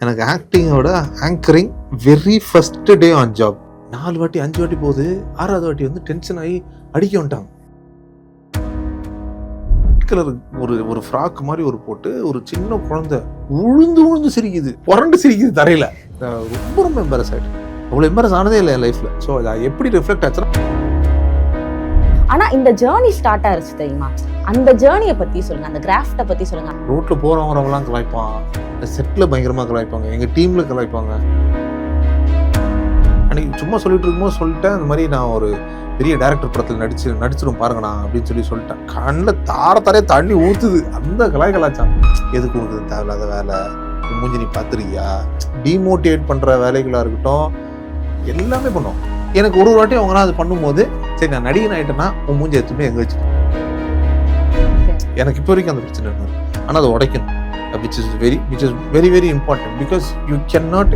எனக்கு ஆக்டிங்கோட anchoring very first day on job நாலு வாட்டி அஞ்சு வாட்டி போகுது. ஆறாவது வாட்டி வந்து டென்ஷன் ஆகி அடிக்க வந்துட்டாங்க. கலர் ஒரு ஒரு ஃப்ராக் மாதிரி ஒரு போட்டு ஒரு சின்ன குழந்தை உழுந்து உழுந்து சிரிக்குது. புரண்டு சிரிக்குது தரையில. ரொம்ப ரொம்ப எம்பாரஸ் ஆகிட்டு அவ்வளோ எம்பாரஸ் ஆனதே இல்லை என் லைஃப்பில் ஸோ அது எப்படி ரிஃப்ளெக்ட் ஆச்சுன்னா ஆனா இந்த ஜேர்னி ஸ்டார்ட் ஆயிருச்சு தெரியுமா? அந்த ஜேர்னியை பத்தி சொல்லுங்க அந்த கிராஃப்டை பத்தி சொல்லுங்க. ரோட்ல போறவங்கலாம் கலாய்ப்பான். செட்ல பயங்கரமா கலாய்ப்பாங்க. எங்க டீம்ல கலாய்ப்பாங்க. அன்னைக்கு சும்மா சொல்லிட்டு இருக்கும்போது சொல்லிட்டேன் இந்த மாதிரி நான் ஒரு பெரிய டேரக்டர் படத்தில் நடிச்சு நடிச்சிடும் பாருங்கண்ணா அப்படின்னு சொல்லி சொல்லிட்டேன். கண்ணில் தார தாரே தண்ணி ஊற்றுது அந்த கலாய் கலாச்சாரம் எதுக்கு கொடுக்குது தேவையில்லாத வேலை? மூஞ்சி நீ பார்த்துருக்கியா டிமோட்டிவேட் பண்ணுற வேலைகளாக இருக்கட்டும் எல்லாமே பண்ணுவோம் எனக்கு ஒரு ஒரு வாட்டி அவங்களாம் அது பண்ணும்போது சரி நான் நடிகன் ஆயிட்டேன்னா உன் மூஞ்சி எத்துமே எங்க வச்சு எனக்கு இப்போ வரைக்கும் அந்த பிரச்சனை இருக்கு ஆனால் அதை உடைக்கணும். Which is very which is very very important because you can not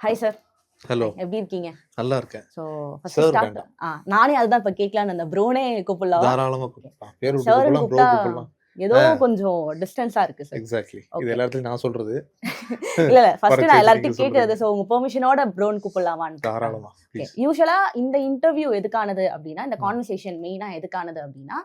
hi sir hello எப்படி இருக்கீங்க? நல்லா இருக்கேன். So first start. ஆ நானே அதுதான் இப்ப கேட்கலாம்னு அந்த ப்ரோனே கூப்பிடலாம் தாராளமா கூப்பிடலாம். பேர் கூப்பிடலாம் ப்ரோ கூப்பிடலாம். ஏதோ கொஞ்சம் டிஸ்டன்ஸா இருக்கு சார் எக்ஸாக்ட்லி. இது எல்லாத்தையும் நான் சொல்றது. இல்ல இல்ல. ஃபர்ஸ்ட் நான் எல்லார்ட்டையும் கேக்குறது. சோ உங்க பெர்மிஷனோட ப்ரோன் கூப்பிடலாமான்னு தாராளமா. யூஸ்வலா இந்த இன்டர்வியூ எதுக்கானது அப்படின்னா இந்த கான்வர்சேஷன் மெயினா எதுக்கானது அப்படின்னா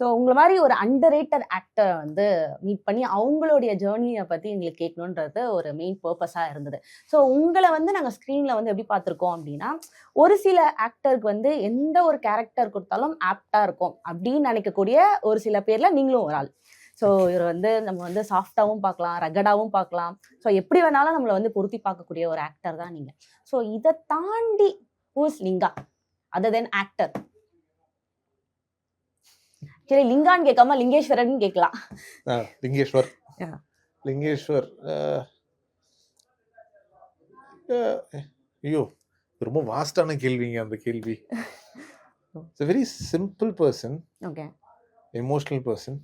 ஸோ உங்களை மாதிரி ஒரு அண்டரேட்டட் ஆக்டரை வந்து மீட் பண்ணி அவங்களுடைய ஜேர்னியை பற்றி எங்களுக்கு கேட்கணுன்றது ஒரு மெயின் பர்பஸாக இருந்தது. ஸோ உங்களை வந்து நாங்கள் ஸ்க்ரீனில் வந்து எப்படி பார்த்துருக்கோம் அப்படின்னா ஒரு சில ஆக்டருக்கு வந்து எந்த ஒரு கேரக்டர் கொடுத்தாலும் ஆப்டாக இருக்கும் அப்படின்னு நினைக்கக்கூடிய ஒரு சில பேரில் நீங்களும் ஒரு ஆள். ஸோ இவர் வந்து நம்ம வந்து சாஃப்டாகவும் பார்க்கலாம் ரகடாகவும் பார்க்கலாம். ஸோ எப்படி வேணாலும் நம்மளை வந்து பொருத்தி பார்க்கக்கூடிய ஒரு ஆக்டர் தான் நீங்கள் ஸோ இதை தாண்டி whose Lingaa? Other then actor சரி லிங்கான்னு கேட்காம லிங்கேஸ்வரன் கேட்கலாம். லிங்கேஸ்வர். லிங்கேஸ்வர் ஐயோ ரொம்ப வாஸ்டான கேள்விங்க அந்த கேள்வி. It's very simple person okay emotional person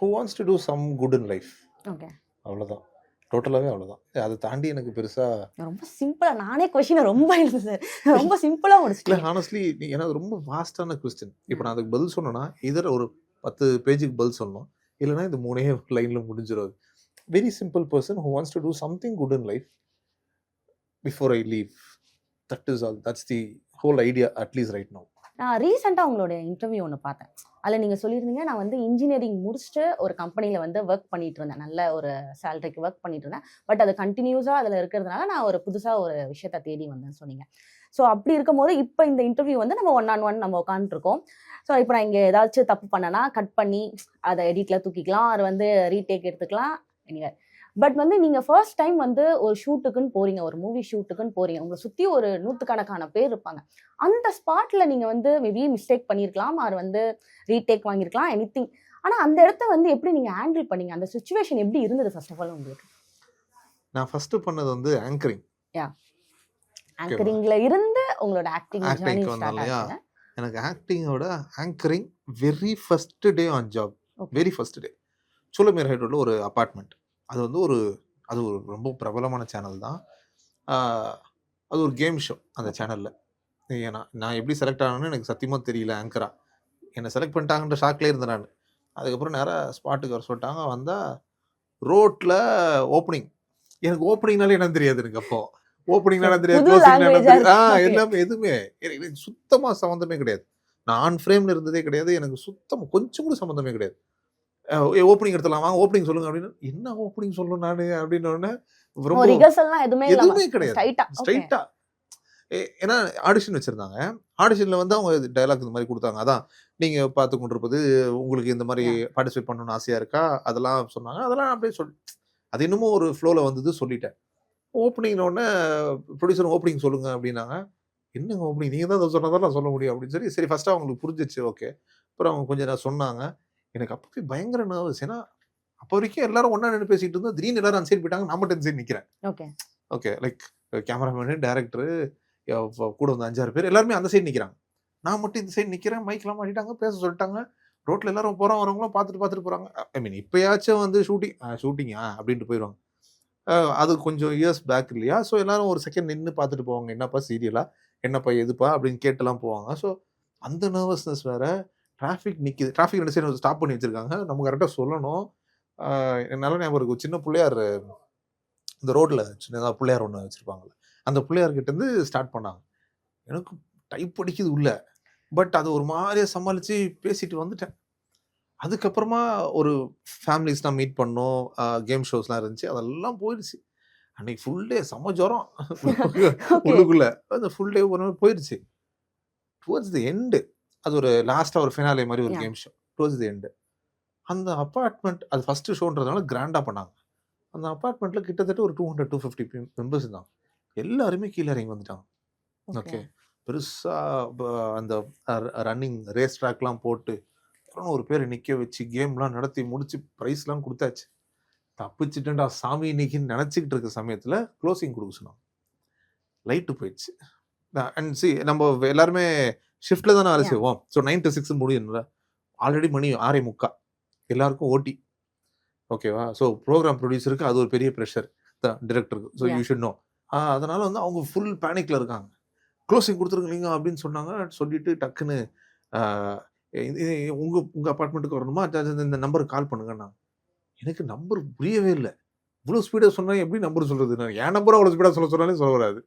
who wants to do some good in life okay அவ்வளோதான் டோட்டலாகவே அவ்வளோதான் அதை தாண்டி எனக்கு பெருசாக ரொம்ப சிம்பிளா நானே கொஸ்டினை ரொம்ப எழுது சார். ரொம்ப சிம்பிளா இல்லை முடிச்சிட்டேன் ஹானஸ்ட்லி ஏன்னா அது ரொம்ப வாஸ்டான கொஸ்டின் இப்போ நான் அதுக்கு பதில் சொன்னேன்னா இதர் ஒரு பத்து பேஜுக்கு பதில் சொல்லணும். இல்லைன்னா இந்த மூணே லைனில் முடிஞ்சிடும் very simple person who wants to do something good in life before I leave that is all that's the whole idea at least right no நான் ரீசெண்டாக உங்களுடைய இன்டர்வியூ ஒன்று பார்த்தேன். அதில் நீங்கள் சொல்லியிருந்தீங்க நான் வந்து இன்ஜினியரிங் முடிச்சுட்டு ஒரு கம்பெனியில் வந்து ஒர்க் பண்ணிட்டு இருந்தேன். நல்ல ஒரு சேலரிக்கு ஒர்க் பண்ணிட்டு இருந்தேன். பட் அது கண்டினியூஸாக அதில் இருக்கிறதுனால நான் ஒரு புதுசாக ஒரு விஷயத்த தேடி வந்தேன்னு சொன்னீங்க. ஸோ அப்படி இருக்கும்போது இப்போ இந்த இன்டர்வியூ வந்து நம்ம ஒன் ஆன் ஒன் நம்ம உட்காந்துருக்கோம் ஸோ இப்போ நான் இங்கே ஏதாச்சும் தப்பு பண்ணனா கட் பண்ணி அதை எடிட்டில் தூக்கிக்கலாம். அது வந்து ரீடேக் எடுத்துக்கலாம். எனிவே பட் வந்து நீங்கள் ஃபர்ஸ்ட் டைம் வந்து ஒரு ஷூட்டுக்குன்னு போறீங்க ஒரு மூவி ஷூட்டுக்குன்னு போறீங்க. உங்களை சுற்றி ஒரு நூற்றுக்கணக்கான பேர் இருப்பாங்க. அந்த ஸ்பாட்ல நீங்க வந்து மேபி மிஸ்டேக் பண்ணியிருக்கலாம் ஆர் வந்து ரீடேக் வாங்கியிருக்கலாம் எனி திங் ஆனா அந்த இடத்த வந்து எப்படி நீங்க ஹேண்டில் பண்ணீங்க? அந்த சுச்சுவேஷன் எப்படி இருந்தது ஃபர்ஸ்ட் ஆஃப் ஆல் உங்களுக்கு? நான் ஃபஸ்ட்டு பண்ணது வந்து ஆங்கரிங் ஆங்கரிங்ல இருந்து உங்களோட ஆக்டிங் ஜர்னி ஸ்டார்ட் எனக்கு ஆக்டிங்கோட anchoring very first day on job. Very first day சூளமேர் ஹைட்ரோட ஒரு அப்பார்ட்மெண்ட் அது வந்து ஒரு அது ஒரு ரொம்ப பிரபலமான சேனல் தான். அது ஒரு கேம் ஷோ அந்த சேனலில் ஏன்னா நான் எப்படி செலக்ட் ஆனேன்னு எனக்கு சத்தியமாக தெரியல ஆங்கரா என்னை செலக்ட் பண்ணிட்டாங்கன்ற ஷாக்லேயே இருந்தேன் நான். அதுக்கப்புறம் நேராக ஸ்பாட்டுக்கு வர சொல்லிட்டாங்க. வந்தால் ரோட்டில் ஓப்பனிங் எனக்கு ஓப்பனிங்னாலே என்னன்னு தெரியாது எனக்கு அப்போ. ஓப்பனிங்னா என்ன தெரியாது புது க்ளோசிங் என்ன language ஆ. எல்லாமே எதுவுமே. எனக்கு எனக்கு சுத்தமா சம்மந்தமே கிடையாது. நான் ஆன் ஃப்ரேம்ல இருந்ததே கிடையாது. எனக்கு சுத்தம் கொஞ்சம் கூட சம்மந்தமே கிடையாது. ஓப்பனிங் எடுத்துலாம் வாங்க ஓப்பனிங் சொல்லுங்க அப்படின்னு. என்ன ஓப்பனிங் சொல்லணும் நானு? அப்படின்னு ரொம்ப எதுவுமே கிடையாது. ஸ்ட்ரைட்டா ஏன்னா ஆடிஷன் வச்சிருந்தாங்க. ஆடிஷன்ல வந்து அவங்க டயலாக் இந்த மாதிரி கொடுத்தாங்க. அதான் நீங்க பார்த்து கொண்டிருப்பது உங்களுக்கு இந்த மாதிரி பார்ட்டிசிபேட் பண்ணணும்னு ஆசையா இருக்கா? அதெல்லாம் சொன்னாங்க. அதெல்லாம் அப்படியே சொல் அது இன்னமும் ஒரு ஃப்ளோல வந்தது சொல்லிட்டேன். ஓப்பனிங் உடனே ப்ரொடியூசர் ஓப்பனிங் சொல்லுங்க அப்படின்னாங்க. என்னங்க ஓப்பனிங் நீங்க தான் சொன்னதான் நான் சொல்ல முடியும். அப்படின்னு சொல்லி சரி ஃபர்ஸ்ட் அவங்களுக்கு புரிஞ்சிச்சு ஓகே அப்புறம் அவங்க கொஞ்சம் நேரம் சொன்னாங்க. எனக்கு அப்பவே பயங்கர நர்வஸ் ஏன்னா அப்போ வரைக்கும் எல்லாரும் ஒண்ணா நின்று பேசிட்டு இருந்தோம். திடீர்னு எல்லாரும் அந்த சைடு போயிட்டாங்க. நான் மட்டும் இந்த சைடு நிக்கிறேன். Okay okay like cameraman director கூட வந்து அஞ்சாறு பேர் எல்லாருமே அந்த சைடு நிற்கிறாங்க நான் மட்டும் இந்த சைடு நிற்கிறேன் மைக்லாம் மாட்டிட்டாங்க. பேச சொல்லிட்டாங்க. ரோட்ல எல்லாரும் போகிறோம் வரவங்களும் பார்த்துட்டு பார்த்துட்டு போகிறாங்க ஐ மீன் இப்போயாச்சும் வந்து ஷூட்டிங் ஷூட்டிங்கா அப்படின்ட்டு போயிடுவாங்க அது கொஞ்சம் இயர்ஸ் பேக் இல்லையா? ஸோ எல்லாரும் ஒரு செகண்ட் நின்று பார்த்துட்டு போவாங்க. என்னப்பா சீரியலா என்னப்பா எதுப்பா? அப்படின்னு கேட்டுலாம் போவாங்க. ஸோ அந்த நர்வஸ்னஸ் வேற. டிராஃபிக் நிற்கிது டிராஃபிக் ரெண்டு சைடு ஸ்டாப் பண்ணி வச்சிருக்காங்க. நம்ம கரெக்டாக சொல்லணும். நல்ல ஞாபகம் இருக்கு. ஒரு சின்ன பிள்ளையார் இந்த ரோட்ல சின்னதாக பிள்ளையார் ஒன்று வச்சிருப்பாங்கல்ல. அந்த பிள்ளையார்கிட்ட இருந்து ஸ்டார்ட் பண்ணாங்க. எனக்கு டைப் அடிக்குது உள்ள. பட் அது ஒரு மாதிரியா சமாளிச்சு பேசிட்டு வந்துட்டேன். அதுக்கப்புறமா ஒரு ஃபேமிலிஸ்லாம் மீட் பண்ணோம். கேம் ஷோஸ்லாம் இருந்துச்சு. அதெல்லாம் போயிடுச்சு. அன்னைக்கு ஃபுல் டே செம்ம ஜுரம். உள்ளுக்குள்ள. அந்த ஃபுல் டே ஒரு நாள் போயிடுச்சு. டுவர்ட்ஸ் தி எண்டு அது ஒரு லாஸ்ட்டாக ஒரு ஃபினாலே மாதிரி ஒரு. Game show towards the end அந்த அப்பார்ட்மெண்ட் அது ஃபஸ்ட்டு ஷோன்றதுனால கிராண்டாக பண்ணாங்க. அந்த அப்பார்ட்மெண்ட்டில் கிட்டத்தட்ட ஒரு two hundred two fifty members இருந்தாங்க. எல்லாருமே கீழே இறங்கி வந்துட்டாங்க. ஓகே பெருசாக அந்த ரன்னிங் ரேஸ் ட்ராக்லாம் போட்டு ஒரு பேர் நிற்க வச்சு கேம்லாம் நடத்தி முடிச்சு ப்ரைஸ்லாம் கொடுத்தாச்சு. தப்பிச்சிட்டேன்டா சாமி இன்னைக்குன்னு நினச்சிக்கிட்டு இருக்க சமயத்தில் க்ளோசிங் கொடுக்க சொன்னாங்க. லைட்டு போயிடுச்சு. அண்ட் சி நம்ம எல்லாருமே ஷிஃப்ட்டில் தானே வேலை. செய்வோம் ஸோ நைன் டு சிக்ஸ் முடியும்ல ஆல்ரெடி மணி ஆறே முக்கா. எல்லாருக்கும் ஓட்டி. ஓகேவா ஸோ ப்ரோக்ராம் ப்ரொடியூசருக்கு அது ஒரு பெரிய ப்ரெஷர் டிரெக்டருக்கு ஸோ யூ. ஷுட் நோ அதனால வந்து அவங்க ஃபுல் பேனிக்ல இருக்காங்க. க்ளோசிங் கொடுத்துருக்கீங்க அப்படின்னு சொன்னாங்க. சொல்லிட்டு டக்குன்னு ஆஹ், இது- இது உங்க உங்க அப்பார்ட்மெண்ட்டுக்கு வரணுமா? இந்த நம்பருக்கு கால் பண்ணுங்கண்ணா எனக்கு நம்பர் புரியவே இல்லை. இவ்வளோ ஸ்பீடாக சொன்னா எப்படி நம்பர் சொல்றது? நான் என் நம்பர் அவ்வளோ ஸ்பீடாக சொல்ல சொன்னாலே சொல்ல வராது.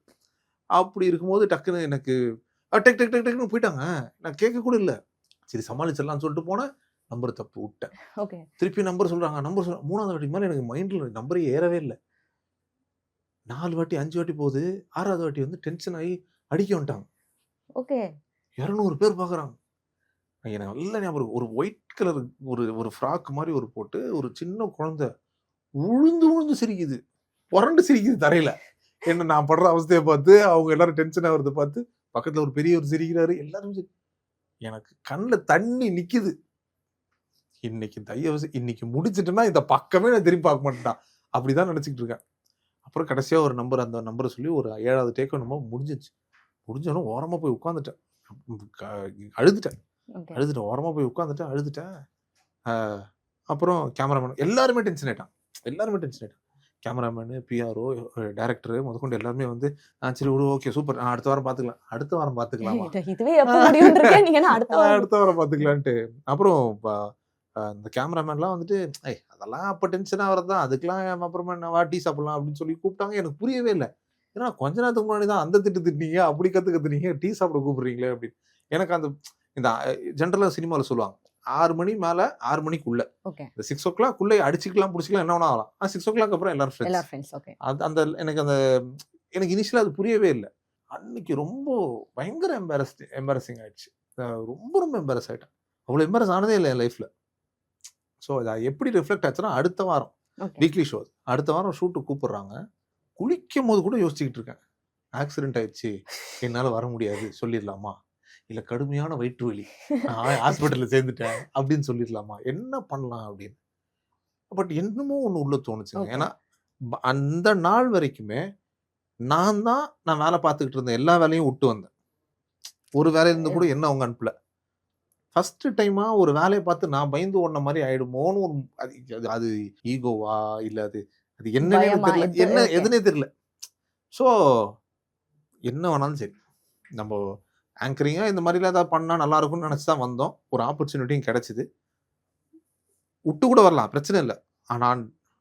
அப்படி இருக்கும்போது டக்குன்னு எனக்கு டக் டக் டக் டக்குன்னு போயிட்டாங்க. நான் கேட்க கூட இல்லை. சரி சமாளிச்சிடலாம்னு சொல்லிட்டு போனேன் நம்பர் தப்பு விட்டேன். ஓகே. திருப்பி நம்பர் சொல்றாங்க. நம்பர் சொல்ல மூணாவது வாட்டி மேலே எனக்கு மைண்டில் நம்பரே ஏறவே இல்லை. நாலு வாட்டி அஞ்சு வாட்டி போகுது. ஆறாவது வாட்டி வந்து டென்ஷன் ஆகி அடிக்க வந்துட்டாங்க. ஓகே. இரநூறு பேர் பார்க்குறாங்க எனக்கு நல்ல ஞாபகம். ஒரு ஒயிட் கலர் ஒரு ஒரு ஃப்ராக் மாதிரி ஒரு போட்டு ஒரு சின்ன குழந்தை உழுந்து உழுந்து சிரிக்குது. புரண்டு சிரிக்குது தரையில. என்ன நான் படுற அவஸ்தையை பார்த்து அவங்க எல்லாரும் டென்ஷன் ஆகுறத பார்த்து பக்கத்துல ஒரு பெரியவர் சிரிக்கிறாரு. எல்லாரும் எனக்கு கண்ணில் தண்ணி நிக்குது. இன்னைக்கு தயவு இன்னைக்கு முடிச்சிட்டேன்னா இந்த பக்கமே நான் திரும்பி பார்க்க மாட்டேன் அப்படிதான் நினைச்சிட்டு இருக்கேன். அப்புறம் கடைசியா ஒரு நம்பர் அந்த நம்பரை சொல்லி ஒரு ஏழாவது டேக்கோ நம்ம முடிஞ்சிச்சு. முடிஞ்சோன்னு ஓரமா போய் உட்காந்துட்டேன் அழுதுட்டேன். அழுதுட்டேன். ஓரமா போய் உட்காந்துட்டேன் அழுதுட்டேன். அப்புறம் கேமராமேன் எல்லாருமே டென்ஷன் ஆயிட்டான். எல்லாருமே டென்ஷன் ஆயிட்டான். கேமராமேனு பிஆர்ஓ டேரக்டர் முதற்கொண்டு எல்லாருமே வந்து சரி விடு ஓகே சூப்பர் அடுத்த வாரம் பார்த்துக்கலாம் அடுத்த வாரம் பார்த்துக்கலாமா அடுத்த வாரம்? அடுத்த வாரம் பார்த்துக்கலான்ட்டு அப்புறம் இந்த கேமராமேன்லாம் வந்துட்டு ஏய் அதெல்லாம் அப்போ டென்ஷனாக வரதான் அதுக்கெல்லாம் அப்புறமா என்ன வா டீ சாப்பிடலாம் அப்படின்னு சொல்லி கூப்பிட்டாங்க. எனக்கு புரியவே இல்லை. ஏன்னா கொஞ்ச நேரத்துக்கு முன்னாடி தான் அந்த திட்டு திட்டினீங்க? அப்படி கற்று கத்துனீங்க டீ சாப்பிட கூப்பிடுறீங்களே? அப்படின்னு. எனக்கு அந்த இந்த ஜென்ரலாக சினிமாவில் சொல்லுவாங்க. ஆறு மணி மேலே ஆறு மணிக்குள்ள. இந்த சிக்ஸ் ஓ கிளாக் உள்ள அடிச்சுக்கலாம் பிடிச்சிக்கலாம் என்ன ஆகலாம். ஆ சிக்ஸ் ஓ கிளாக் அப்புறம் எல்லாரும் எல்லா ஃப்ரெண்ட்ஸ் அது அந்த எனக்கு அந்த எனக்கு இனிஷியலாக அது புரியவே இல்லை. அன்னைக்கு ரொம்ப பயங்கர எம்பாரஸ் எம்பாரசிங் ஆயிடுச்சு. ரொம்ப ரொம்ப எம்பாரஸ் ஆயிட்டேன். அவ்வளோ எம்பாரஸ் ஆனதே இல்லை என் லைஃப்ல ஸோ அது எப்படி ரிஃப்ளெக்ட் ஆச்சுன்னா அடுத்த வாரம் வீக்லி ஷோ அடுத்த வாரம் ஷூட்டு கூப்பிடுறாங்க. குளிக்கும் போது கூட யோசிச்சுக்கிட்டு இருக்கேன். ஆக்சிடென்ட் ஆயிடுச்சு. என்னால் வர முடியாது. சொல்லிடலாமா? இல்லை கடுமையான வயிற்று வலி. ஹாஸ்பிட்டலில் சேர்ந்துட்டேன் அப்படின்னு சொல்லிடலாமா? என்ன பண்ணலாம் அப்படின்னு. பட் என்னமோ ஒன்று உள்ள தோணுச்சுங்க. Okay. ஏன்னா அந்த நாள் வரைக்குமே நான் தான் நான் வேலை பார்த்துக்கிட்டு இருந்தேன் எல்லா வேலையும் விட்டு வந்தேன். ஒரு வேலையில இருந்து கூட என்ன அவங்க அனுப்பல. ஃபர்ஸ்ட் டைமா ஒரு வேலையை பார்த்து நான் பயந்து ஓடின மாதிரி ஆயிடுமோன்னு ஒரு அது அது- ஈகோவா இல்ல அது அது என்னன்னே? தெரியல. என்ன. எதுனே தெரியல. ஸோ என்ன வேணாலும் சரி. நம்ம ஆங்கரிங்கா இந்த மாதிரிலாம் ஏதாவது பண்ணா நல்லா இருக்கும்னு நினைச்சு தான் வந்தோம். ஒரு ஆப்பர்ச்சுனிட்டியும் கிடைச்சிது. விட்டு கூட வரலாம் பிரச்சனை இல்லை. ஆனா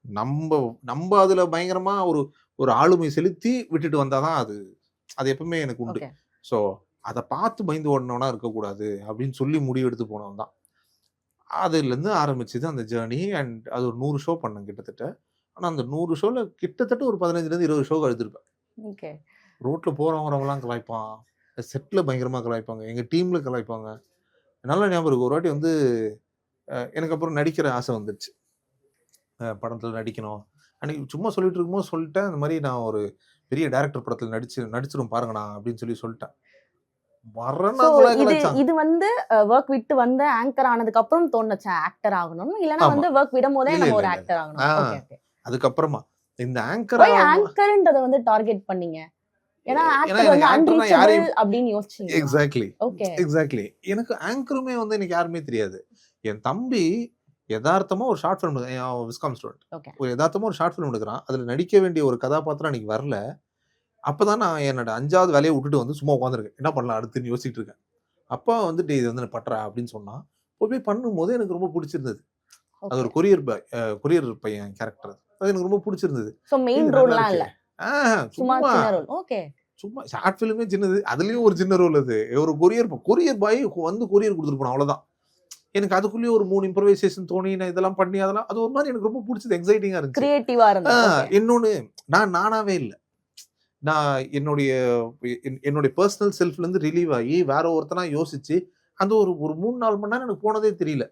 நம்ம நம்ம அதுல பயங்கரமா ஒரு ஒரு ஆளுமை செலுத்தி விட்டுட்டு வந்தாதான் அது அது எப்பவுமே எனக்கு உண்டு. ஸோ அதை பார்த்து பயந்து ஓடினவனா இருக்கக்கூடாது அப்படின்னு சொல்லி முடிவு எடுத்து போனவன் தான். அதுலேருந்து ஆரம்பிச்சது அந்த ஜேர்னி அண்ட் அது ஒரு நூறு ஷோ பண்ணேன் கிட்டத்தட்ட. ஆனால் அந்த நூறு ஷோவில் கிட்டத்தட்ட ஒரு பதினஞ்சுலேருந்து இருபது ஷோ எழுதிருப்பேன் ஓகே ரோட்டில் போகிறவங்கலாம் கலாய்ப்பான். செட்டில் பயங்கரமாக கலாய்ப்பாங்க. எங்கள் டீமில் கலாய்ப்பாங்க. நல்ல ஞாபகம் ஒரு வாட்டி வந்து எனக்கு அப்புறம் நடிக்கிற ஆசை வந்துடுச்சு படத்தில் நடிக்கணும். அன்னைக்கு சும்மா சொல்லிட்டு இருக்கும்போது சொல்லிட்டேன். இந்த மாதிரி நான் ஒரு பெரிய டேரக்டர் படத்தில் நடிச்சு நடிச்சிடும் பாருங்கண்ணா அப்படின்னு சொல்லி சொல்லிட்டேன். இது வந்து ஒர்க் விட்டு வந்த ஆங்கர் ஆனதுக்கு அப்புறம் தோணுச்சா ஆக்டர் ஆகணும்? இல்லனா. வந்து ஒர்க் விடும் போதே நம்ம ஒரு. ஆக்டர் ஆகணும். அதுக்கப்புறமா இந்த ஆங்கர் ஆங்கர்ன்றத வந்து டார்கெட் பண்ணீங்க? எக்ஸாக்ட்லி எக்ஸாக்ட்லி எனக்கு ஆங்கருமே வந்து எனக்கு யாருமே தெரியாது. என் தம்பி யதார்த்தமா ஒரு ஷார்ட் ஃபிலிம் விஸ்காம் ஸ்டூடெண்ட் ஒரு யதார்த்தமா ஒரு ஷார்ட் ஃபிலிம் எடுக்கிறான். அதுல நடிக்க வேண்டிய ஒரு கதாபாத்திரம் அன்னைக்கு வரல. அப்பதான் நான் என்னோட அஞ்சாவது வேலையை விட்டுட்டு வந்து சும்மா உட்காந்துருக்கேன் என்ன பண்ணலாம் அடுத்துன்னு யோசிச்சுட்டு இருக்கேன். அப்பா வந்துட்டு இது வந்து நான் பண்றா? அப்படின்னு சொன்னா போய் பண்ணும்போது எனக்கு ரொம்ப பிடிச்சிருந்தது. அது ஒரு கொரியர் கொரியர் பையன் கேரக்டர் அது எனக்கு ரொம்ப பிடிச்சிருந்தது. சும்மா சும்மா. ஓகே. ஷார்ட் ஃபிலிமே சின்னது. அதுலயும் ஒரு சின்ன ரோல் அது. ஒரு கொரியர் கொரியர் பாய் வந்து கொரியர் கொடுத்துட்டு போனோம் அவ்வளவுதான். எனக்கு அதுக்குள்ளேயே ஒரு மூணு இம்ப்ரவைசேஷன் தோணி நான் இதெல்லாம் பண்ணி அதெல்லாம் அது ஒரு மாதிரி எனக்கு ரொம்ப பிடிச்சது எக்ஸைட்டிங்கா இருந்துச்சு. கிரியேட்டிவா இருந்தது. இன்னொன்னு நான் நானாவே இல்லை. நான் என்னுடைய என்- என்னுடைய பர்சனல் செல்ஃப்ல இருந்து ரிலீவ் ஆகி வேற ஒருத்தனா யோசிச்சு அந்த ஒரு ஒரு மூணு நாலு மணி நேரம் எனக்கு போனதே தெரியல.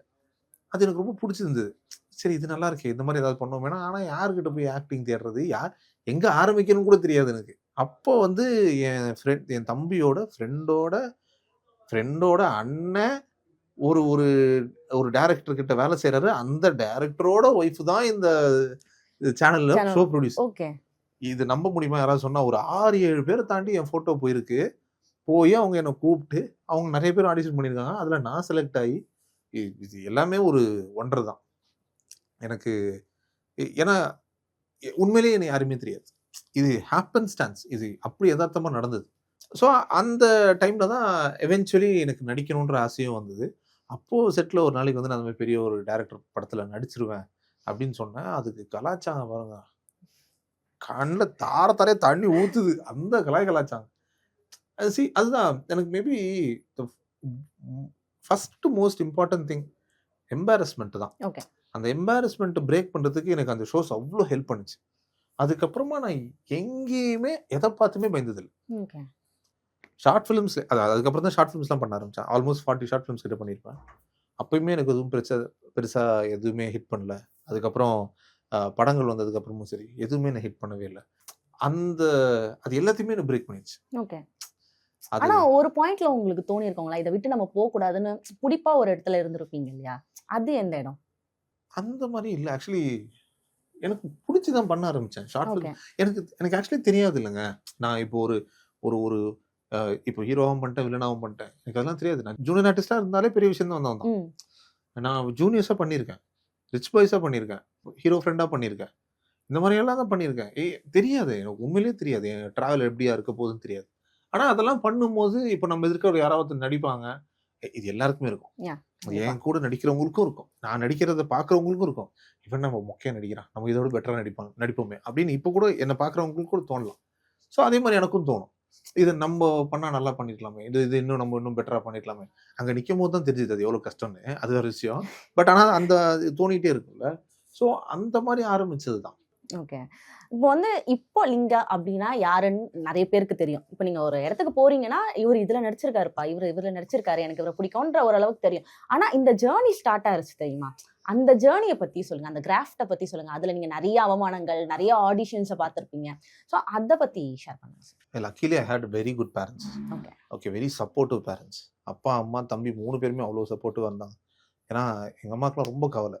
அது எனக்கு ரொம்ப பிடிச்சிருந்தது. சரி இது நல்லா இருக்கே இந்த மாதிரி ஏதாவது பண்ணோம் வேணா ஆனா யாருக்கிட்ட போய் ஆக்டிங் தேடுறது? யார் எங்க ஆரம்பிக்கணும்னு கூட தெரியாது எனக்கு. அப்போ வந்து என் ஃப்ரெண்ட் என் தம்பியோட ஃப்ரெண்டோட ஃப்ரெண்டோட அண்ணன் ஒரு ஒரு ஒரு டைரக்டர் கிட்ட வேலை செய்யறாரு அந்த டைரக்டரோட ஒய்ஃப் தான் இந்த சேனல்ல. ஷோ ப்ரொடியூஸ் ஓகே இது நம்ப முடியுமா? யாராவது சொன்னா ஒரு ஆறு ஏழு பேரை தாண்டி என் போட்டோ போயிருக்கு. போய் அவங்க என்னை கூப்பிட்டு அவங்க நிறைய பேர் ஆடிஷன் பண்ணியிருக்காங்க. அதுல நான் செலக்ட் ஆகி இது எல்லாமே ஒரு ஒன்றரை தான் எனக்கு ஏன்னா உண்மையிலேயே என்னை யாருமே தெரியாது. இது ஹேப்பன் ஸ்டான்ஸ் இது அப்படி யதார்த்தமாக நடந்தது. ஸோ அந்த டைமில் தான் எவென்ச்சுவலி எனக்கு நடிக்கணுன்ற ஆசையும் வந்தது. அப்போது செட்டில் ஒரு நாளைக்கு வந்து நான் அந்த மாதிரி பெரிய ஒரு டேரக்டர் படத்தில் நடிச்சிருவேன் அப்படின்னு சொன்னேன். அதுக்கு கலாச்சாரம் பாருங்க. கண்ணில் தார தாரே தண்ணி ஊற்றுது அந்த கலாய் கலாச்சாரம். சி அதுதான். எனக்கு maybe first most important thing embarrassment தான். ஓகே அந்த எம்பாரஸ்மெண்ட் பிரேக் பண்றதுக்கு எனக்கு அந்த ஷோஸ் அவ்வளோ ஹெல்ப் பண்ணுச்சு. அதுக்கப்புறமா நான் எங்கேயுமே எதை பார்த்துமே பயந்ததில்லை. ஷார்ட் ஃபிலிம்ஸ் அதாவது அதுக்கப்புறம் தான் ஷார்ட் ஃபிலிம்ஸ்லாம் பண்ண ஆரம்பிச்சேன். ஆல்மோஸ்ட் ஃபார்ட்டி ஷார்ட் ஃபிலிம்ஸ் கிட்ட பண்ணியிருப்பேன் அப்பயுமே எனக்கு எதுவும் பெருசா பெருசா எதுவுமே ஹிட் பண்ணல. அதுக்கப்புறம் படங்கள் வந்ததுக்கப்புறமும் சரி எதுவுமே நான் ஹிட் பண்ணவே இல்லை. அந்த அது எல்லாத்தையுமே எனக்கு பிரேக் பண்ணிடுச்சு. ஓகே. அது ஆனா ஒரு பாயிண்ட்ல உங்களுக்கு தோணி இருக்கோங்களா இதை விட்டு நம்ம போக கூடாதுன்னு புடிப்பா ஒரு இடத்துல இருந்திருப்பீங்க இல்லையா? அது எந்த இடம்? அந்த மாதிரி இல்லை. ஆக்சுவலி எனக்கு பிடிச்சி தான் பண்ண ஆரம்பிச்சேன். ஷார்ட் எனக்கு எனக்கு ஆக்சுவலி தெரியாது இல்லைங்க. நான் இப்போ ஒரு ஒரு ஒரு இப்போ ஹீரோவும் பண்ணிட்டேன் வில்லனாவும் பண்ணிட்டேன். எனக்கு அதெல்லாம் தெரியாது. நான் ஜூனியர் ஆர்டிஸ்டாக இருந்தாலே பெரிய விஷயம் தான் வந்தவன் தான். நான் ஜூனியர்ஸாக பண்ணியிருக்கேன். ரிச் பாய்ஸாக பண்ணியிருக்கேன். ஹீரோ ஃப்ரெண்டாக பண்ணியிருக்கேன். இந்த மாதிரி எல்லாம் தான் பண்ணியிருக்கேன். ஏ தெரியாது. எனக்கு உண்மையிலேயே தெரியாது. என் ட்ராவல் எப்படியா இருக்க போகுதுன்னு தெரியாது. ஆனால் அதெல்லாம் பண்ணும்போது இப்போ நம்ம எதிர்க்க யாராவது நடிப்பாங்க இது எல்லாருக்குமே இருக்கும். என் கூட நடிக்கிறவங்களுக்கும் இருக்கும். நான் நடிக்கிறத பார்க்குறவங்களுக்கும் இருக்கும். இவன் நம்ம மொக்கையா நடிக்கிறான். நம்ம இதோட பெட்டராக நடிப்பான் நடிப்போமே அப்படின்னு இப்போ கூட என்னை பார்க்குறவங்களுக்கு கூட தோணலாம். ஸோ அதே மாதிரி எனக்கும் தோணும். இது நம்ம பண்ணா நல்லா பண்ணிருக்கலாமே. இது இது இன்னும் நம்ம இன்னும் பெட்டரா பண்ணிருக்கலாமே. அங்க நிற்கும் போது தான் தெரிஞ்சுது அது எவ்வளவு கஷ்டம்னு. அது ஒரு விஷயம். பட் ஆனால் அந்த இது தோணிட்டே இருக்குல்ல ஸோ அந்த மாதிரி ஆரம்பிச்சது தான் ஓகே. இப்போ வந்து இப்போ லிங்கா அப்படின்னா யாருன்னு நிறைய பேருக்கு தெரியும். இப்போ நீங்க ஒரு இடத்துக்கு போறீங்கன்னா இவர் இதுல நடிச்சிருக்காருப்பா இவர் இவர்ல நடிச்சிருக்காரு எனக்கு இவரை பிடிக்கும்ன்ற ஓரளவுக்கு தெரியும். ஆனா இந்த ஜேர்னி ஸ்டார்ட் ஆயிருச்சு தெரியுமா? அந்த ஜேர்னியை பத்தி சொல்லுங்க அந்த கிராஃப்டை பத்தி சொல்லுங்க. அதுல நீங்க நிறைய அவமானங்கள் நிறைய ஆடிஷன்ஸை பார்த்திருப்பீங்க. ஸோ அதை பத்தி ஷேர் பண்ணுங்க luckily I had very good parents okay okay very supportive parents அப்பா அம்மா தம்பி மூணு பேருமே அவ்வளோ சப்போர்ட்டிவாக இருந்தாங்க. ஏன்னா எங்கள் அம்மாக்கெலாம் ரொம்ப கவலை.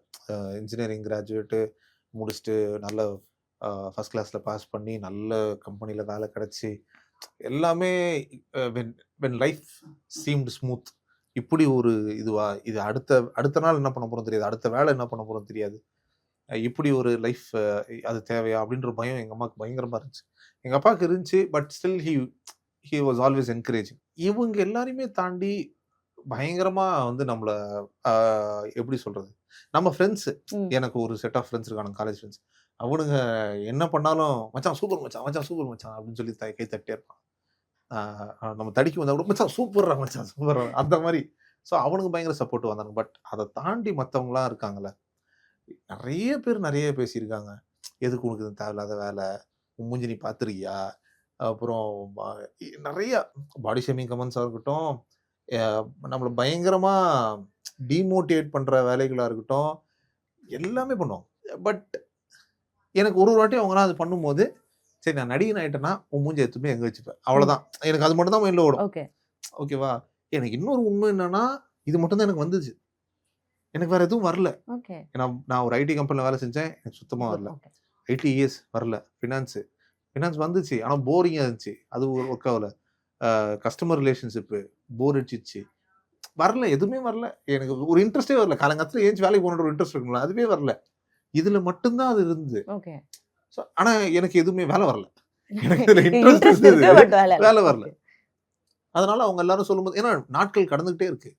இன்ஜினியரிங் கிராஜுவேட்டு முடிச்சுட்டு நல்ல ஃபஸ்ட் கிளாஸில் பாஸ் பண்ணி நல்ல கம்பெனியில் வேலை கிடச்சி எல்லாமே when when life seemed smooth இப்படி ஒரு இதுவா இது அடுத்த அடுத்த நாள் என்ன பண்ண போகிறோம் தெரியாது. அடுத்த வேலை என்ன பண்ண போகிறோம் தெரியாது. இப்படி ஒரு லைஃப் அது தேவையா அப்படின்ற பயம் எங்கள் அம்மாவுக்கு பயங்கரமாக இருந்துச்சு. எங்கள் அப்பாவுக்கு இருந்துச்சு but still he he was always encouraging இவங்க எல்லாரையுமே தாண்டி பயங்கரமாக வந்து நம்மளை எப்படி சொல்கிறது நம்ம ஃப்ரெண்ட்ஸ். எனக்கு ஒரு செட் ஆஃப் ஃப்ரெண்ட்ஸ் இருக்காங்க காலேஜ் ஃப்ரெண்ட்ஸ் அவனுங்க என்ன பண்ணாலும் மச்சான் சூப்பர் மச்சான் மச்சான் சூப்பர் மச்சான் அப்படின்னு சொல்லி த- கை தட்டே இருப்பான். நம்ம தடிக்கு வந்தா கூட மச்சான் சூப்பர்ரா மச்சான் சூப்பர் அந்த மாதிரி. ஸோ அவனுங்க பயங்கர சப்போர்ட் வந்தாங்க பட் அதை தாண்டி மற்றவங்களாம் இருக்காங்கல்ல நிறைய பேர் நிறைய பேசியிருக்காங்க. எதுக்கு உனக்கு இது தேவையில்லாத வேலை? மூஞ்சி நீ பார்த்துருக்கியா அப்புறம் நிறைய பாடி ஷேமிங் கமெண்ட்ஸாக இருக்கட்டும் நம்மளை பயங்கரமா டிமோட்டிவேட் பண்ற வேலைகளா இருக்கட்டும் எல்லாமே பண்ணுவாங்க. பட் எனக்கு ஒரு ஒரு வாட்டி அவங்களாம் அது பண்ணும்போது சரி நான் நடிகன் ஆயிட்டேன்னா உன் மூஞ்சி எத்துமே எங்க வச்சுப்பேன் அவ்வளவுதான். எனக்கு அது மட்டும் தான் மைண்ட்ல ஓடும் ஓகே ஓகேவா எனக்கு இன்னொரு உண்மை என்னன்னா இது மட்டும் தான் எனக்கு வந்துச்சு. எனக்கு வேற எதுவும் வரல. ஏன்னா நான் ஒரு ஐடி கம்பெனில வேலை செஞ்சேன் எனக்கு சுத்தமா வரல. ஐடி இஎஸ் வரல. ஃபினான்ஸு ஃபினான்ஸ் வந்துச்சு. ஆனால் போரிங்காக இருந்துச்சு. அது ஒர்க் ஆகல. கஸ்டமர் ரிலேஷன்ஷிப்பு போர் அடிச்சிச்சு வரல எதுவுமே வரல. எனக்கு ஒரு இன்ட்ரெஸ்டே வரல. காலங்காலத்துல ஏஞ்சி வேலைக்கு போகணுன்ற ஒரு இன்ட்ரெஸ்ட் இருக்குங்களா அதுவே வரல. இதுல மட்டும்தான் அது இருந்தது. ஓகே. So, ஆனா எனக்கு எதுவுமே வேலை வரல. எனக்கு இதுல இன்ட்ரெஸ்ட் இருந்தது. வேலை வரல. அதனால அவங்க எல்லாரும் சொல்லும்போது ஏன்னா நாட்கள் கடந்துகிட்டே இருக்கு.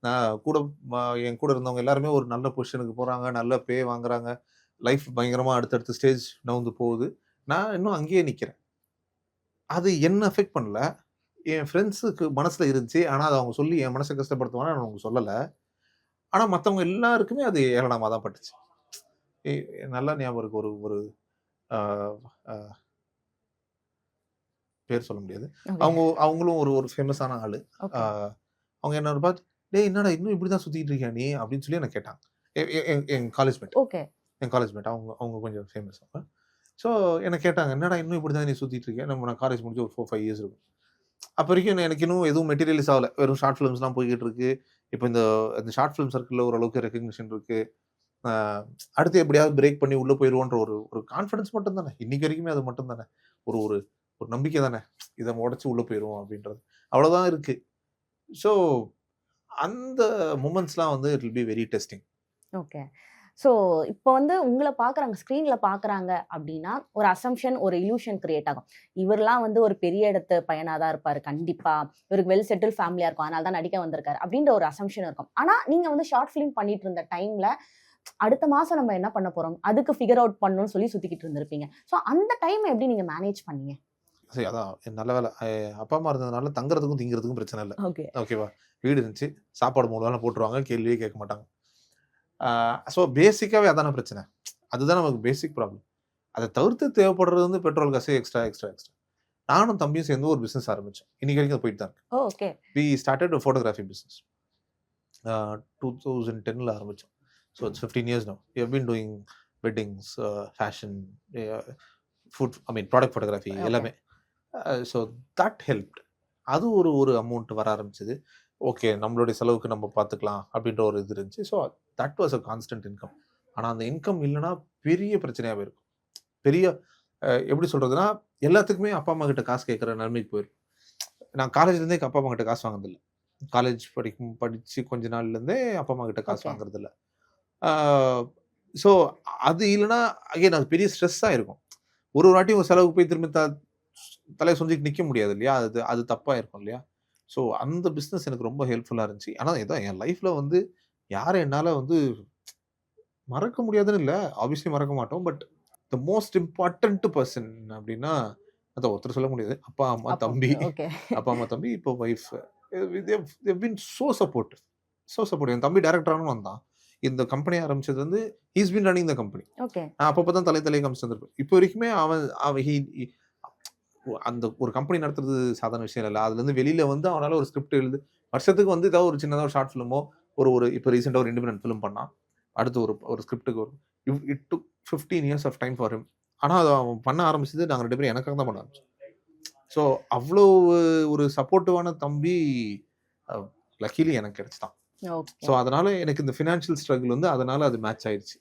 நான் கூட என் கூட இருந்தவங்க எல்லாருமே ஒரு நல்ல பொசிஷனுக்கு போறாங்க நல்ல பே வாங்குறாங்க. லைஃப் பயங்கரமா அடுத்தடுத்த ஸ்டேஜ் நவுந்து போகுது. நான் இன்னும் அங்கேயே நிக்கிறேன். அது என்ன அஃபெக்ட் பண்ணல? என் ஃப்ரெண்ட்ஸுக்கு மனசுல இருந்துச்சு. ஆனா அதை அவங்க சொல்லி என் மனசை கஷ்டப்படுத்துவாங்க நான் அவங்க சொல்லல. ஆனா மத்தவங்க எல்லாருக்குமே அது ஏளனமா தான் பட்டுச்சு. நல்லா ஞாபகம் இருக்கு. ஒரு ஒரு பேர் சொல்ல முடியாது. அவங்க அவங்களும் ஒரு ஒரு ஃபேமஸான ஆளு. அவங்க என்ன பார்த்து டேய் என்னடா இன்னும் இப்படி தான் சுத்திட்டு இருக்கியா நீ? அப்படின்னு சொல்லி என்ன கேட்டாங்க. என்- காலேஜ் மேட் Okay. என் காலேஜ் மேட் அவங்க அவங்க கொஞ்சம் ஃபேமஸ் அவங்க. ஸோ என்ன கேட்டாங்க என்னடா இன்னும் இப்படி தான் நீ சுத்திட்டு இருக்கியா? நம்ம நான் காலேஜ் முடிச்சு ஒரு ஃபோர் ஃபைவ் இயர்ஸ் இருக்கும். அப்போ வரைக்கும் எனக்கு இன்னும் எதுவும் மெட்டீரியல்ஸ் ஆகல. வெறும் ஷார்ட் ஃபிலிம்ஸ்லாம் போய்கிட்டு இருக்கு இப்போ இந்த இந்த ஷார்ட் ஃபிலிம் சர்க்கிளில் ஓரளவுக்கு ரெக்கக்னிஷன் இருக்கு. அடுத்து எப்படியாவது பிரேக் பண்ணி உள்ளே போயிடுவோன்ற ஒரு ஒரு கான்ஃபிடன்ஸ் மட்டும் தானே. இன்னைக்கு வரைக்குமே அது மட்டும் தானே. ஒரு ஒரு ஒரு நம்பிக்கை தானே. இதை உடச்சி உள்ளே போயிடுவோம் அப்படின்றது. அவ்வளோதான் இருக்கு. ஸோ அந்த மூமெண்ட்ஸ்லாம் வந்து it will be very testing okay so இப்போ வந்து உங்களை பார்க்குறாங்க ஸ்க்ரீனில் பார்க்குறாங்க அப்படின்னா ஒரு அசம்ஷன் ஒரு இல்யூஷன் கிரியேட் ஆகும். இவர்லாம் வந்து ஒரு பெரிய இடத்து பையனாக தான் இருப்பார் கண்டிப்பாக இவருக்கு வெல் செட்டில் ஃபேமிலியாக இருக்கும் அதனால தான் நடிக்க வந்திருக்காரு அப்படின்ற ஒரு அசம்ஷன் இருக்கும். ஆனால் நீங்கள் வந்து ஷார்ட் ஃபிலிம் பண்ணிட்டு இருந்த டைமில் அடுத்த மாதம் நம்ம என்ன பண்ண போகிறோம் அதுக்கு ஃபிகர் அவுட் பண்ணணும்னு சொல்லி சுற்றிக்கிட்டு இருந்திருப்பீங்க. ஸோ அந்த டைம் எப்படி நீங்கள் மேனேஜ் பண்ணீங்க? சரி அதான். நல்ல வேலை. அப்பா அம்மா இருந்ததுனால தங்குறதுக்கும் திங்கிறதுக்கும் பிரச்சனை இல்லை. ஓகே ஓகேவா? வீடு இருந்துச்சு. சாப்பாடு மூணு வேளை போட்டுருவாங்க. கேள்வியே கேட்க மாட்டாங்க. ஸோ பேசிக்காகவே அதான பிரச்சனை? அதுதான் நமக்கு பேசிக் ப்ராப்ளம் அதை தவிர்த்து தேவைப்படுறது வந்து பெட்ரோல் காசு எக்ஸ்ட்ரா எக்ஸ்ட்ரா எக்ஸ்ட்ரா நானும் தம்பியும் சேர்ந்து ஒரு பிஸ்னஸ் ஆரம்பித்தோம் இன்னைக்கு வரைக்கும் போயிட்டு தான் இருக்கு. Okay we started photography business two thousand டென்னில் ஆரம்பித்தோம் so it's fifteen years no you been doing weddings fashion food I mean product photography. எல்லாமே. ஸோ தட் ஹெல்ப்ட் அது ஒரு ஒரு அமௌண்ட் வர ஆரம்பிச்சது. ஓகே நம்மளுடைய செலவுக்கு நம்ம பார்த்துக்கலாம் அப்படின்ற ஒரு இது இருந்துச்சு. So that was a constant income ஆனால் அந்த இன்கம் இல்லைன்னா பெரிய பிரச்சனையாகவே இருக்கும். பெரிய எப்படி சொல்கிறதுனா எல்லாத்துக்குமே அப்பா அம்மா கிட்ட காசு கேட்குற நிலைமைக்கு போயிடும் நான் காலேஜ்லேருந்தே எங்கள் அப்பா அம்மா கிட்ட காசு வாங்குறதில்ல காலேஜ் படிக்கும் படித்து கொஞ்ச நாள்லேருந்தே அப்பா அம்மா கிட்ட காசு. வாங்குறதில்ல. ஸோ அது இல்லைன்னா அகைன் அது பெரிய ஸ்ட்ரெஸ்ஸாக இருக்கும். ஒரு ஒரு வாட்டி உங்கள் செலவுக்கு போய் திரும்பி த தலையை சொஞ்சிட்டு நிற்க முடியாது இல்லையா? அது அது தப்பாக இருக்கும் இல்லையா? ஸோ அந்த பிஸ்னஸ் எனக்கு ரொம்ப ஹெல்ப்ஃபுல்லாக இருந்துச்சு. ஆனால் இதான் என் லைஃப்பில் வந்து யாரை என்னால் வந்து மறக்க முடியாதுன்னு இல்லை. ஆப்வியஸ்லி மறக்க மாட்டோம். But the most important person அப்படின்னா அதை ஒருத்தர் சொல்ல முடியாது. அப்பா அம்மா தம்பி. அப்பா அம்மா தம்பி இப்போ wife been so support so support என் தம்பி டேரக்டரானு வந்தான். இந்த கம்பெனி ஆரம்பிச்சது வந்து he's been running the company நான் அப்பப்போ தான் தலை தலையை காமிச்சு வந்திருப்பேன். இப்போ வரைக்குமே அவன் அவன் he- அந்த ஒரு கம்பெனி நடத்துறது சாதாரண விஷயம் இல்லை அதுலேருந்து வெளியில் வந்து அவனால் ஒரு ஸ்கிரிப்ட் எழுது. வருஷத்துக்கு வந்து ஏதாவது ஒரு சின்னதாக ஒரு ஷார்ட் ஃபிலிமோ ஒரு ஒரு இப்போ ரீசெண்டாக ஒரு இண்டிபெண்ட் ஃபிலிம் பண்ணான் அடுத்து ஒரு ஒரு ஸ்கிரிப்டுக்கு ஒரு it to fifteen years of time for him ஆனால் அதை அவன் பண்ண ஆரம்பிச்சது நாங்கள் ரெண்டு பேரும் எனக்காக தான் பண்ண ஆரம்பிச்சோம். ஸோ அவ்வளோ ஒரு சப்போர்ட்டிவான தம்பி லக்கிலி எனக்கு கிடச்சிதான். ஸோ அதனால எனக்கு இந்த ஃபினான்ஷியல் ஸ்ட்ரகிள் வந்து அதனால அது மேட்ச் ஆயிடுச்சு.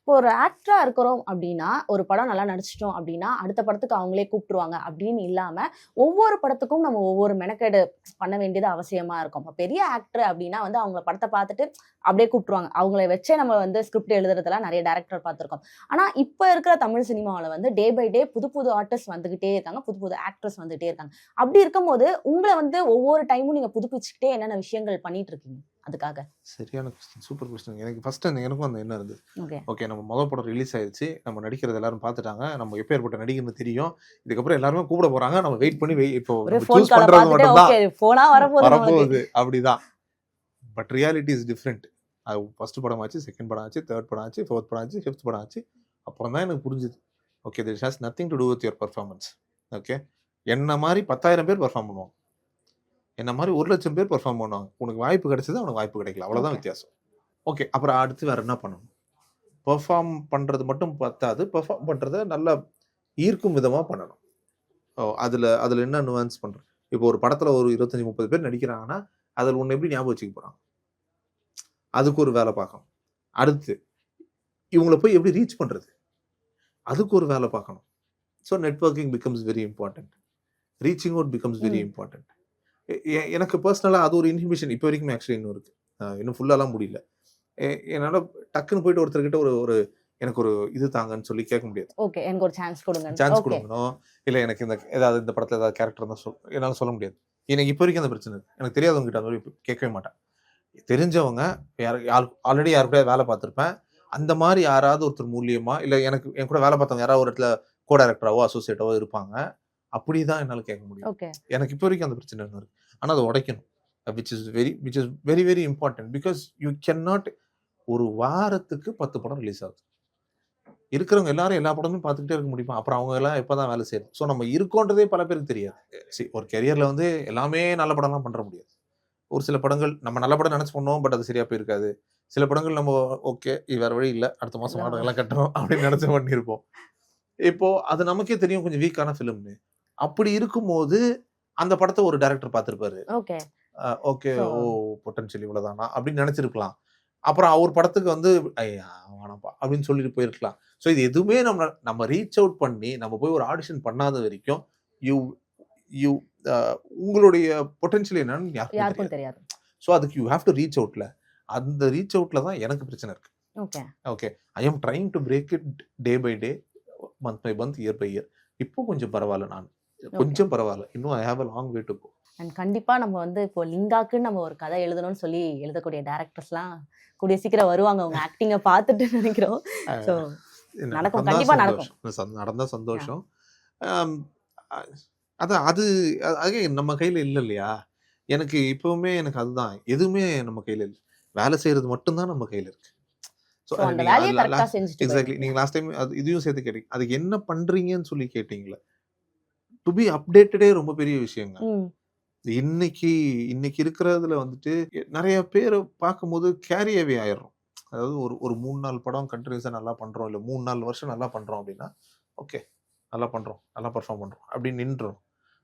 இப்போ ஒரு ஆக்டரா இருக்கிறோம் அப்படின்னா ஒரு படம் நல்லா நடிச்சிட்டோம் அப்படின்னா அடுத்த படத்துக்கு அவங்களே கூப்பிட்டுருவாங்க அப்படின்னு இல்லாம ஒவ்வொரு படத்துக்கும் நம்ம ஒவ்வொரு மெனக்கெடு பண்ண வேண்டியது அவசியமா இருக்கும். இப்போ பெரிய ஆக்டர் அப்படின்னா வந்து அவங்க படத்தை பார்த்துட்டு அப்படியே கூப்பிட்டுருவாங்க. அவங்கள வச்சே நம்ம வந்து ஸ்கிரிப்ட் எழுதுறதெல்லாம் நிறைய டேரக்டர் பார்த்துருக்கோம். ஆனா இப்போ இருக்கிற தமிழ் சினிமாவில் வந்து டே பை டே புது புது ஆர்டிஸ்ட் வந்துகிட்டே இருக்காங்க. புது புது ஆக்ட்ரஸ் வந்துகிட்டே இருக்காங்க. அப்படி இருக்கும்போது உங்களை வந்து ஒவ்வொரு டைமும் நீங்க புதுப்பிச்சுக்கிட்டே என்னென்ன விஷயங்கள் பண்ணிட்டு இருக்கீங்க? அதுக்காக. சரியான கொஸ்டின் சூப்பர் கொஸ்டின் எனக்கு ஃபர்ஸ்ட் அந்த எனக்கும் அந்த என்ன இருந்தது? ஓகே நம்ம முதல் படம் ரிலீஸ் ஆயிடுச்சு நம்ம நடிக்கிறது எல்லாரும் பார்த்துட்டாங்க. நம்ம எப்பேற்பட்ட நடிகர்னு தெரியும். இதுக்கப்புறம் எல்லாருமே கூப்பிட போறாங்க. நம்ம வெயிட் பண்ணி இப்போ சூஸ் பண்றது மட்டும் தான். வரப்போகுது அப்படிதான். பட் ரியாலிட்டி இஸ் டிஃப்ரெண்ட் அது ஃபர்ஸ்ட் படம் ஆச்சு செகண்ட் படம் ஆச்சு தேர்ட் படம் ஆச்சு ஃபோர்த் படம் ஆச்சு ஃபிஃப்த் படம் ஆச்சு. அப்புறம் தான் எனக்கு புரிஞ்சுது. Okay this has nothing to do with your performance okay என்ன மாதிரி பத்தாயிரம் பேர் பர்ஃபார்ம் பண்ணுவாங்க. என்ன மாதிரி ஒரு லட்சம் பேர் பர்ஃபார்ம் பண்ணுவாங்க. உனக்கு வாய்ப்பு கிடைச்சது அவனுக்கு வாய்ப்பு கிடைக்கல. அவ்வளவுதான் Okay. வித்தியாசம். ஓகே அப்புறம் அடுத்து வேற என்ன பண்ணணும்? பெர்ஃபார்ம் பண்றது மட்டும் பத்தாது. பெர்ஃபார்ம் பண்றத நல்லா ஈர்க்கும் விதமா பண்ணணும். ஓ அதுல அதுல என்ன நுவான்ஸ் பண்றோம் இப்போ ஒரு படத்துல ஒரு இருபத்தஞ்சு முப்பது பேர் நடிக்கிறாங்கன்னா அதில் ஒன்று எப்படி ஞாபகம் வச்சுக்க போறாங்க? அதுக்கு ஒரு வேலை பார்க்கணும். அடுத்து இவங்களை போய் எப்படி ரீச் பண்றது? அதுக்கு ஒரு வேலை பார்க்கணும். So networking becomes very important reaching out becomes very hmm. எனக்கு பர்சனலாக அது ஒரு இன்ஹிபிஷன் இப்போ வரைக்கும் ஆக்சுவலி இன்னும் இருக்கு. அஹ் இன்னும் ஃபுல்லாலாம் முடியல. என்னால டக்குன்னு போயிட்டு ஒருத்தர்கிட்ட ஒரு ஒரு எனக்கு ஒரு இது தாங்கன்னு சொல்லி கேட்க முடியாது. ஓகே எனக்கு ஒரு சான்ஸ் கொடுங்க சான்ஸ் கொடுக்கணும். இல்லை எனக்கு இந்த ஏதாவது இந்த படத்தில் ஏதாவது கேரக்டர் தான் சொல் என்னால் சொல்ல முடியாது. எனக்கு இப்போ வரைக்கும் அந்த பிரச்சனை இருக்கு எனக்கு தெரியாதவங்க கிட்ட அந்த மாதிரி கேட்கவே மாட்டேன். தெரிஞ்சவங்க யார் ஆல்ரெடி யாரு கூட வேலை பார்த்துருப்பேன். அந்த மாதிரி யாராவது ஒருத்தர் மூலியமா இல்லை எனக்கு என் கூட வேலை பார்த்தவங்க யாராவது ஒரு இடத்துல கோ டைரக்டராவோ அசோசியேட்டாவோ இருப்பாங்க. அப்படி தான் என்னால் கேட்க முடியும். எனக்கு இப்போ வரைக்கும் அந்த பிரச்சனை இருக்கு ஆனால் அதை உடைக்கணும். Which is very which is very very important because you can not ஒரு வாரத்துக்கு பத்து படம் ரிலீஸ் ஆகுது. இருக்கிறவங்க எல்லாரும் எல்லா படமும் பார்த்துக்கிட்டே இருக்க முடியுமா? அப்புறம் அவங்க எல்லாம் எப்போ தான் வேலை செய்யணும்? ஸோ நம்ம இருக்கோன்றதே பல பேருக்கு தெரியாது. See, ஒரு கெரியரில் வந்து எல்லாமே நல்ல படம்லாம் பண்ணுற முடியாது. ஒரு சில படங்கள் நம்ம நல்ல படம் நினச்சி பண்ணோம் பட் அது சரியாக போயிருக்காது. சில படங்கள் நம்ம ஓகே இது வேற வழி இல்லை. அடுத்த மாதம். வாடகைலாம் கட்டணும் அப்படின்னு நினச்சி பண்ணியிருப்போம் இப்போ அது நமக்கே தெரியும் கொஞ்சம் வீக்கான ஃபிலிம்னு அப்படி இருக்கும்போது அந்த படத்தை ஒரு டைரக்டர் பார்த்துருப்பாரு. ஓகே. ஓ பொட்டன்ஷியல் இவ்வளவுதானா? அப்படின்னு நினைச்சிருக்கலாம். அப்புறம் அவர் படத்துக்கு வந்து ஐயா வேணாம்ப்பா அப்படின்னு சொல்லிட்டு போயிருக்கலாம். ஸோ இது எதுவுமே நம்ம நம்ம ரீச் அவுட் பண்ணி நம்ம போய் ஒரு ஆடிஷன் பண்ணாத வரைக்கும் யூ யூ உங்களுடைய பொட்டன்ஷியல் என்னன்னு யாருக்கும் தெரியாது. ஸோ அதுக்கு யூ ஹேவ் டு ரீச் அவுட்ல அந்த ரீச் அவுட்ல தான் எனக்கு பிரச்சனை இருக்கு. Okay. Okay. I am trying to break it day by day month by month year by year இப்போ கொஞ்சம் பரவாயில்ல நான். கொஞ்சம் பரவாயில்ல. இன்னும் I have a long way to go and கண்டிப்பா நம்ம வந்து இப்போ லிங்காக்குன்னு நம்ம ஒரு கதை எழுதணும்னு சொல்லி எழுதக்கூடிய டேரக்டர்ஸ்லாம் கூடிய சீக்கிரம் வருவாங்க. அவங்க ஆக்டிங்கை பார்த்துட்டு நினைக்கிறோம். ஸோ நடக்கும், நடந்தா கண்டிப்பா நடக்கும். சந்தோஷம். சந்- நடந்தா சந்தோஷம். அதான் அது அ- again நம்ம கையில இல்ல இல்லையா? எனக்கு இப்பவுமே எனக்கு அதுதான். எதுவுமே நம்ம கையில இல்லை. வேலை செய்யறது மட்டும்தான் நம்ம கையில இருக்கு. ஸோ எக்ஸாக்ட்லி போயிடுங்க. நீங்க லாஸ்ட் டைம் அது இதையும் சேர்த்து கேட்டீங்க. அதுக்கு என்ன பண்றீங்கன்னு சொல்லி கேட்டீங்களே டு பி அப்டேட்டடே ரொம்ப பெரிய விஷயங்க. இன்னைக்கு இன்னைக்கு இருக்கிறதுல வந்துட்டு நிறைய பேரை பார்க்கும்போது கேரியவே ஆயிடுறோம். அதாவது ஒரு ஒரு மூணு நாள் படம் கண்டினியூஸாக நல்லா பண்றோம் இல்லை மூணு நாலு வருஷம் நல்லா பண்றோம் அப்படின்னா ஓகே நல்லா பண்றோம் நல்லா பர்ஃபார்ம் பண்றோம் அப்படின்னு நின்றோம்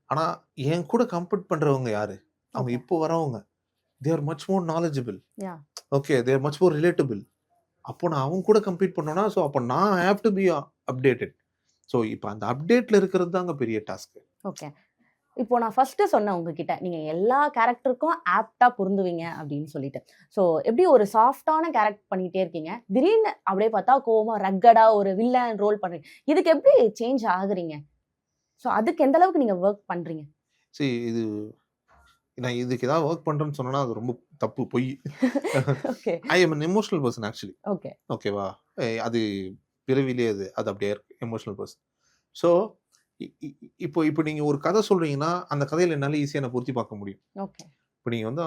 ஆனா என் கூட கம்பீட் பண்றவங்க யாரு? அவங்க. இப்போ வரவங்க. They're much more knowledgeable. Okay they're much more relatable அப்போ நான் அவங்க கூட கம்பீட் பண்ணோன்னா ஸோ அப்போ நான் have to be updated so இப்போ அந்த அப்டேட்ல இருக்கிறது தாங்க பெரிய டாஸ்க் ஓகே இப்போ நான் ஃபர்ஸ்ட் சொன்னேன் உங்ககிட்ட. நீங்க எல்லா கேரக்டருக்கும் ஆப்டா பொருந்துவீங்க அப்படின்னு சொல்லிட்டு. ஸோ எப்படி ஒரு சாஃப்டான கேரக்டர் பண்ணிட்டே இருக்கீங்க? திடீர்னு அப்படியே பார்த்தா கோவமா ரக்கடா ஒரு வில்லன் ரோல் பண்றீங்க இதுக்கு எப்படி சேஞ்ச் ஆகுறீங்க? ஸோ அதுக்கு எந்த அளவுக்கு நீங்க ஒர்க் பண்றீங்க? சரி இது நான் இதுக்கு ஏதாவது ஒர்க் பண்றேன்னு சொன்னா அது ரொம்ப தப்பு பொய். Okay I am emotional person actually okay ஓகேவா அது பிறவிலே அது அது அப்படியே இருக்கு எமோஷனல் பர்சன் ஸோ இப்போ இப்போ நீங்கள் ஒரு கதை சொல்றீங்கன்னா அந்த கதையில் என்னால் ஈஸியாக நான் பொருத்தி பார்க்க முடியும். இப்போ நீங்கள் வந்து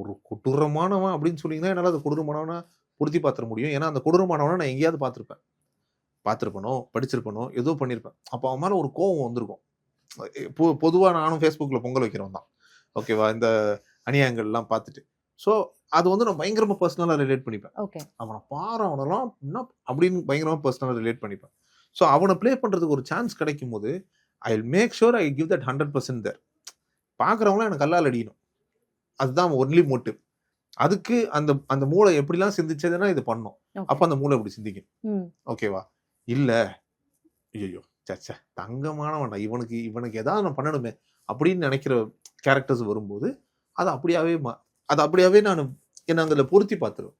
ஒரு கொடூரமானவன் அப்படின்னு சொன்னீங்கன்னா என்னால் அது கொடூரமானவனா பொருத்தி பார்த்துட முடியும். ஏன்னா அந்த கொடூரமானவனை நான் எங்கேயாவது பார்த்துருப்பேன். பார்த்துருப்பனோ படிச்சிருப்பனோ ஏதோ பண்ணியிருப்பேன் அப்போ அவன் மேலே ஒரு கோவம் வந்திருக்கும். பொதுவாக நானும் ஃபேஸ்புக்கில் பொங்கல் வைக்கிறவன் தான் ஓகேவா இந்த அநியாயங்கள்லாம் பார்த்துட்டு. ஸோ அது வந்து நான் பயங்கரமாக பர்சனலாக ரிலேட் பண்ணிப்பேன். ஓகே அவனை பாரு அவனெல்லாம் என்ன அப்படின்னு பயங்கரமாக பர்சனலாக ரிலேட் பண்ணிப்பேன். ஸோ அவனை ப்ளே பண்ணுறதுக்கு ஒரு சான்ஸ் கிடைக்கும் போது I will make sure I give that hundred percent தர் பார்க்குறவங்களாம் எனக்கு கல்லால் அடிக்கணும். அதுதான் ஒன்லி மோட்டிவ் அதுக்கு அந்த அந்த மூளை எப்படிலாம் சிந்திச்சதுன்னா இது பண்ணும். அப்போ அந்த மூளை இப்படி சிந்திக்கும். ஓகேவா இல்லை. ஐயோ சச்சா தங்கமானவன்டா இவனுக்கு இவனுக்கு ஏதாவது நான் பண்ணணுமே அப்படின்னு நினைக்கிற கேரக்டர்ஸ் வரும்போது அது அப்படியாவே அது அப்படியாவே நான் என்ன அதில் பொருத்தி பார்த்துருவேன்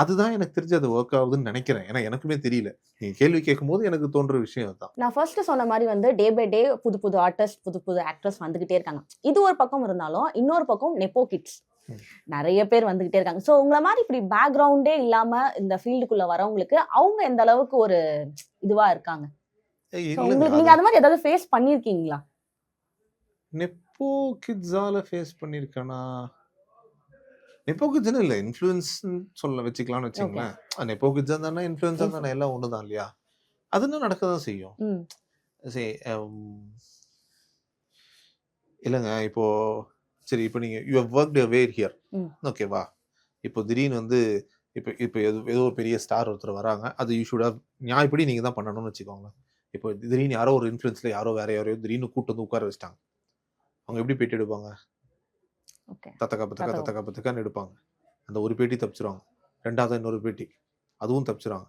அதுதான் எனக்கு தெரிஞ்சு அது ஒர்க் ஆகுதுன்னு நினைக்கிறேன். ஏன்னா எனக்குமே தெரியல. நீங்க கேள்வி கேட்கும்போது எனக்கு தோன்ற விஷயம் அதுதான். நான் ஃபர்ஸ்ட் சொன்ன மாதிரி வந்து டே பை டே புது புது ஆர்டிஸ்ட் புது புது ஆக்ட்ரஸ் வந்துகிட்டே இருக்காங்க. இது ஒரு பக்கம் இருந்தாலும் இன்னொரு பக்கம் நெப்போ கிட்ஸ். நிறைய பேர் வந்துகிட்டே இருக்காங்க. ஸோ உங்களை மாதிரி இப்படி பேக்ரவுண்டே இல்லாம இந்த ஃபீல்டுக்குள்ள வரவங்களுக்கு அவங்க எந்த அளவுக்கு ஒரு இதுவா இருக்காங்க? உங்களுக்கு நீங்க அது மாதிரி ஏதாவது ஃபேஸ் பண்ணிருக்கீங்களா நெப்போ கிட்ஸால ஃபேஸ் பண்ணியிருக்கேனா? நெப்போ கிட்ஸ்னு இல்லை இன்ஃப்ளூயன்ஸ் சொல்ல வச்சுக்கலாம்னு வச்சுங்களேன் நெப்போ கிட்ஸா தானே இன்ஃப்ளூயன்ஸா தானே எல்லாம் ஒன்று தான் இல்லையா அதுன்னு நடக்க தான் செய்யும் சரி இல்லைங்க இப்போ சரி இப்போ நீங்க you how work where here. ஓகேவா இப்போ திடீர்னு வந்து இப்போ இப்போ ஏதோ ஏதோ ஒரு பெரிய ஸ்டார் ஒருத்தர் வராங்க அது யூ ஷுட் ஹவ் நியாயப்படி நீங்க தான் பண்ணணும்னு வச்சுக்கோங்களேன். இப்போ திடீர்னு யாரோ ஒரு இன்ஃப்ளூயன்ஸ்ல யாரோ வேற யாரையோ திடீர்னு கூட்டு வந்து உட்கார வச்சிட்டாங்க. அவங்க எப்படி பேட்டி எடுப்பாங்க தத்தக்கா பத்தக்கா தத்தக்கா. பத்தக்கான்னு எடுப்பாங்க. அந்த ஒரு பேட்டி தப்பிச்சிருவாங்க. ரெண்டாவது இன்னொரு பேட்டி. அதுவும் தப்பிச்சிருவாங்க.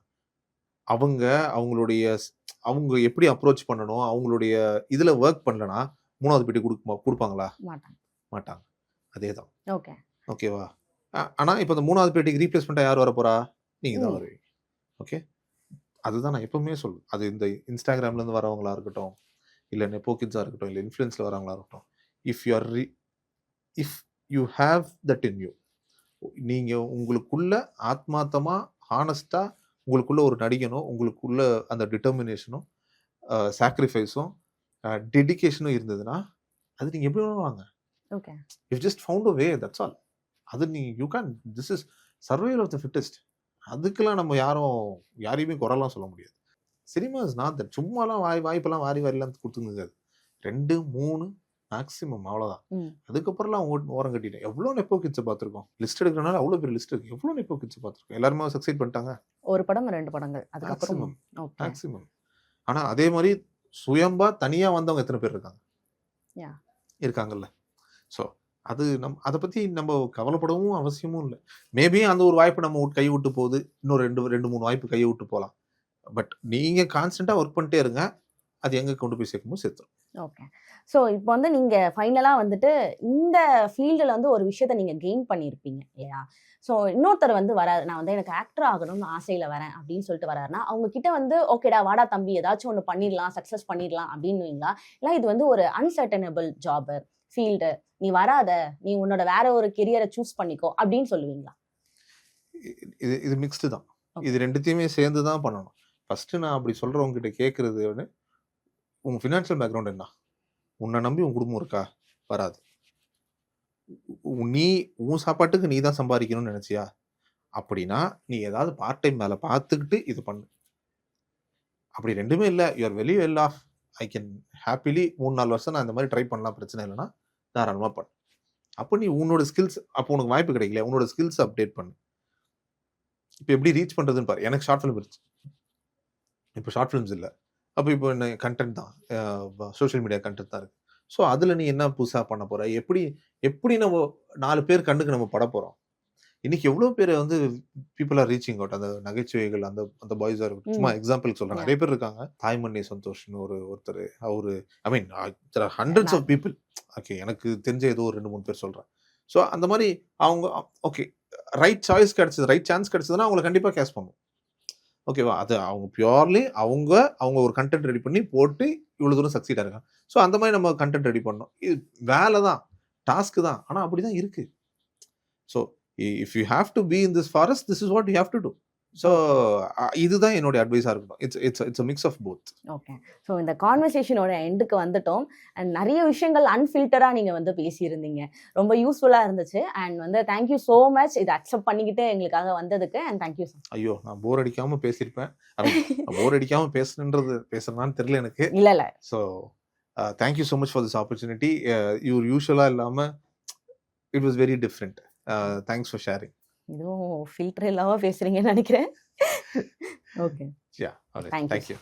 அவங்க அவங்களுடைய அவங்க எப்படி அப்ரோச் பண்ணணும் அவங்களுடைய இதுல ஒர்க் பண்ணலனா மூணாவது பேட்டி கொடுக்குமா கொடுப்பாங்களா? மாட்டாங்க. அதே தான் ஓகே. ஓகேவா? ஆனால் இப்போ இந்த மூணாவது பேட்டிக்கு ரீப்ளேஸ்மெண்ட்டாக யார் வர போறா நீங்கள் தான். வருவீங்க. ஓகே? அதுதான் நான் எப்பவுமே சொல்லுவேன் அது இந்த இன்ஸ்டாகிராம்லேருந்து வரவங்களா இருக்கட்டும் இல்லை நெப்போ கிட்ஸாக இருக்கட்டும் இல்லை இன்ஃப்ளூயன்ஸில் வரவங்களா இருக்கட்டும் if you are if you have that in you நீங்கள் உங்களுக்குள்ள ஆத்மார்த்தமாக ஹானஸ்ட்டாக உங்களுக்குள்ள ஒரு நடிகனும் உங்களுக்குள்ள அந்த டிட்டர்மினேஷனும் சாக்ரிஃபைஸும் டெடிகேஷனும் இருந்ததுன்னா அது நீங்கள் எப்படி வாங்க. Okay you just found a way that's all அது நீ you can this is survival of the fittest அதுக்கெல்லாம் நம்ம யாரும் யாரையுமே குறைலாம் சொல்ல முடியாது. சினிமா இஸ் நாட் தட் சும்மாலாம் வாய் வாய்ப்பெல்லாம் வாரி வாரிலாம் கொடுத்துருந்தது ரெண்டு மூணு மேக்ஸிமம் அவ்வளோதான். அதுக்கப்புறம்லாம் ஓரம் கட்டிட்டேன். எவ்வளோ நெப்போ கிட்ஸை பார்த்துருக்கோம்? லிஸ்ட் எடுக்கிறனால அவ்வளோ பெரிய லிஸ்ட் இருக்கு. எவ்வளோ நெப்போ கிட்ஸை பார்த்துருக்கோம்? எல்லாருமே சக்சைட் பண்ணிட்டாங்க? ஒரு படம் ரெண்டு படங்கள். மேக்ஸிமம் மேக்ஸிமம் ஆனால் அதே மாதிரி சுயம்பா தனியாக வந்தவங்க எத்தனை பேர் இருக்காங்க. இருக்காங்கல்ல. ஸோ அது நம் அதை பற்றி நம்ம கவலைப்படவும் அவசியமும் இல்லை. மேபி அந்த ஒரு வாய்ப்பு நம்ம கை விட்டு போகுது. இன்னும் ரெண்டு ரெண்டு மூணு வாய்ப்பு கையை விட்டு போகலாம். பட் நீங்கள் கான்ஸ்டண்ட்டாக ஒர்க் பண்ணிட்டே இருங்க. அது எங்கே கொண்டு போய் சேர்க்குமோ சேர்த்துரும். ஓகே ஸோ இப்போ வந்து நீங்க ஃபைனலா வந்துட்டு இந்த ஃபீல்டில் வந்து ஒரு விஷயத்த நீங்க கெயின் பண்ணியிருப்பீங்க இல்லையா? ஸோ இன்னொருத்தர் வந்து வராரு. நான் வந்து எனக்கு ஆக்டர் ஆகணும்னு ஆசையில வரேன் அப்படின்னு சொல்லிட்டு வராருன்னா அவங்க கிட்ட வந்து ஓகேடா வாடா தம்பி ஏதாச்சும் ஒன்று பண்ணிடலாம் சக்ஸஸ் பண்ணிடலாம் அப்படின்னுவீங்களா? இல்லை இது வந்து ஒரு அன்சர்டனபிள் ஜாபு ஃபீல்டு நீ வராத நீ உன்னோட வேற ஒரு கெரியரை சூஸ் பண்ணிக்கோ அப்படின்னு சொல்லுவீங்களா? இது இது மிக்ஸ்டு தான். இது ரெண்டுத்தையுமே சேர்ந்து தான் பண்ணணும். ஃபர்ஸ்ட் நான் அப்படி சொல்றவங்க கிட்ட கேட்கறது வந்து உங்க ஃபினான்ஷியல் பேக்ரவுண்ட் என்ன? உன்னை நம்பி உன் குடும்பம் இருக்கா? வராது. உ- நீ உன் சாப்பாட்டுக்கு நீ தான் சம்பாதிக்கணும்னு நினச்சியா? அப்படின்னா நீ ஏதாவது பார்ட் டைம் வேலை பார்த்துக்கிட்டு இது பண்ணு. அப்படி ரெண்டுமே இல்லை. Your very well off I can happily மூணு நாலு வருஷம் நான் இந்த மாதிரி ட்ரை பண்ணலாம். பிரச்சனை இல்லைன்னா தாராளமாக பண்ணு. அப்போ நீ உன்னோட ஸ்கில்ஸ் அப்போ உனக்கு வாய்ப்பு கிடைக்கல உன்னோட ஸ்கில்ஸ் அப்டேட் பண்ணு. இப்போ எப்படி ரீச் பண்ணுறதுன்னு பாரு. எனக்கு ஷார்ட் ஃபிலிம் இருந்துச்சு. இப்போ ஷார்ட் ஃபிலிம்ஸ் இல்லை. அப்போ இப்போ என்ன கண்டென்ட் தான். சோஷியல் மீடியா கண்டென்ட் தான் இருக்கு. ஸோ அதில் நீ என்ன புதுசாக பண்ண போற? எப்படி எப்படி நம்ம நாலு பேர் கண்ணுக்கு நம்ம பட போகிறோம் இன்னைக்கு எவ்வளோ பேர் வந்து பீப்புள் ஆர் ரீச்சிங் அவுட் அந்த நகைச்சுவைகள் அந்த அந்த பாய்ஸாக இருக்கட்டும். சும்மா எக்ஸாம்பிள் சொல்கிறேன். நிறைய பேர் இருக்காங்க. தாய்மண்ணி சந்தோஷ்னு ஒரு ஒருத்தர். அவரு I mean hundreds of people okay எனக்கு தெரிஞ்ச ஏதோ ஒரு ரெண்டு மூணு பேர் சொல்கிறேன் ஸோ அந்த மாதிரி அவங்க ஓகே ரைட் சாய்ஸ் கிடைச்சது ரைட் சான்ஸ் கிடைச்சதுன்னா அவங்களை கண்டிப்பாக கேஸ் பண்ணும் ஓகேவா அது அவங்க பியூர்லி அவங்க அவங்க ஒரு கண்டென்ட் ரெடி பண்ணி போட்டு இவ்வளோ தூரம் சக்சீட் ஆயிருக்காங்க ஸோ அந்த மாதிரி நம்ம கண்டென்ட் ரெடி பண்ணோம் இது வேலை தான். டாஸ்க்கு தான். ஆனால் அப்படி தான் இருக்குது so if you have to be in this forest this is what you have to do so இதுதான் என்னுடைய அட்வைஸாக இருக்கட்டும். It's it's it's mix of both okay so இந்த கான்வர்சேஷனோட எண்டுக்கு வந்துட்டோம். அண்ட் நிறைய விஷயங்கள் அன்ஃபில்டராக நீங்கள் வந்து பேசியிருந்தீங்க. ரொம்ப யூஸ்ஃபுல்லாக இருந்துச்சு. அண்ட் வந்து தேங்க்யூ ஸோ மச் இதை அக்செப்ட் பண்ணிக்கிட்டு எங்களுக்காக வந்ததுக்கு அண்ட் தேங்க்யூ ஐயோ நான் போர் அடிக்காம பேசியிருப்பேன். போர் அடிக்காம பேசுனன்றது பேசுறேனான்னு தெரியல எனக்கு. இல்லை இல்லை. So thank you so much for this opportunity இவர் யூஸ்வலாக இல்லாமல் it was very different thanks for sharing இதுவும் ஃபில்டர் இல்லாமல் பேசுகிறீங்கன்னு நினைக்கிறேன். Okay yeah. தேங்க்யூ